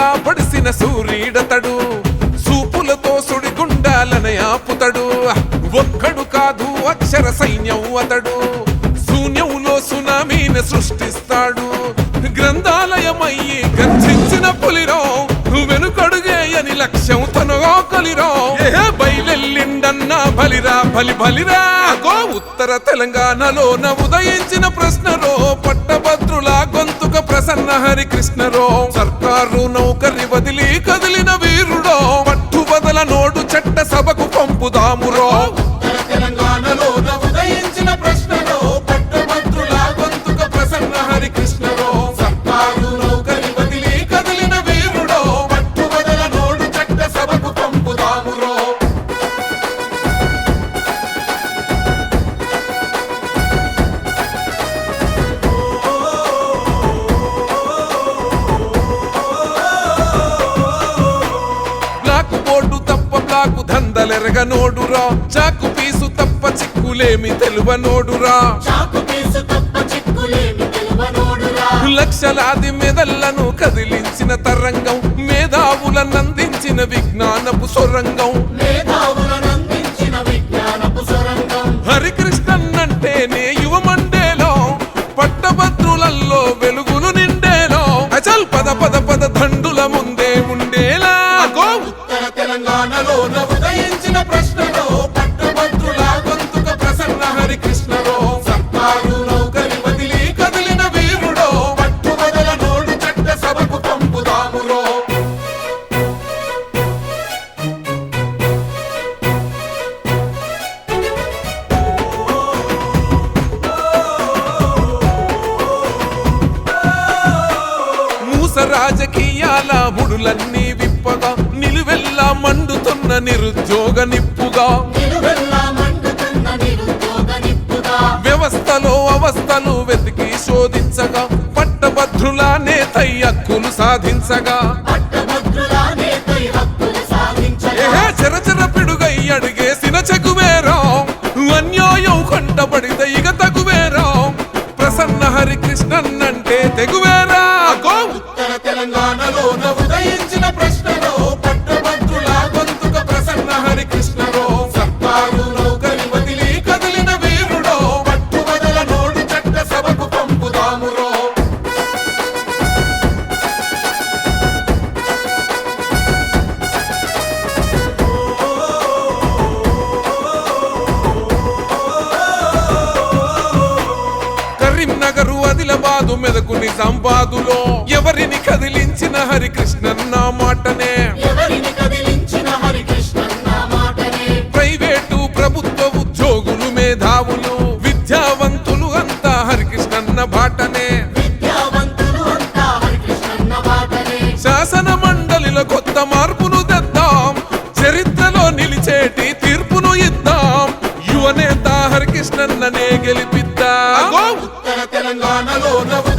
కాచిన సూర్యుడతడు సూపులతో సుడిగుండాలని ఆపుతడు. ఒక్కడు కాదు అక్షర సైన్యం అతడు శూన్యంలో సునామీని సృష్టిస్తాడు. గ్రంథాలయమయ్యి గర్జించిన పులిరో వెనుకడుగేయని లక్ష్యం తనగా కలిరో. బయలెల్లిండన్న బయలెల్లిండన్నా బలిరా బలి బలిరా. గో ఉత్తర తెలంగాణలో న ఉదయించిన ప్రశ్నలో పట్టభద్రుల గొంతు ప్రసన్న హరికృష్ణరో సర్కారు నౌకరి వదిలి కదిలిన వీరుడో. పట్టుబదల నోడు చట్ట సభకు పంపుదామురో బ్లాకు దందలెరగనోడురా చాకు పీసు తప్ప చిక్కులేమి తెలువనోడురా. చాకు పీసు తప్ప చిక్కులేమి తెలువనోడురా. లక్షలాది మెదళ్ళను కదిలించిన తరంగం మేధావులనందించిన విజ్ఞానపు సొరంగం. రాజకీయాల ముడులన్నీ విప్పగా నిలువెల్లా మండుతున్న నిరుద్యోగ నిప్పుగా. వ్యవస్థలో అవస్థలు వెతికి శోధించగా పట్టభద్రుల నేత హక్కులు సాధించగా. చెరచెర పిడుగై అడిగేసిన చెగువేరా అన్యాయం కొండబడితే ఇక తగువేరా. ప్రసన్న హరికృష్ణన్ అంటే తెగువేరా. గో తెలంగాణలో ఉదయించిన ప్రశ్నలో పట్టభద్రుల గొంతుక ప్రసన్న హరికృష్ణలో సత్తారు నౌకరి వదిలి కదిలిన వీరుడో పట్టుబదల నోడు చట్ట సభకు పంపుదామురో. కరీంనగరు ఆదిలాబాదు మెదకు నిజామాబాదులో ఎవరిని కదిలించిన కదిలించిన హరికృష్ణన్న మాటనే. ప్రైవేటు ప్రభుత్వ ఉద్యోగులు మేధావులు విద్యావంతులు అంతా హరికృష్ణన్న బాటనే. శాసన మండలిలో కొత్త మార్పును తెద్దాం. చరిత్రలో నిలిచేటి తీర్పును ఇద్దాం. యువనేత హరికృష్ణన్ననే గెలిపి And I'm vu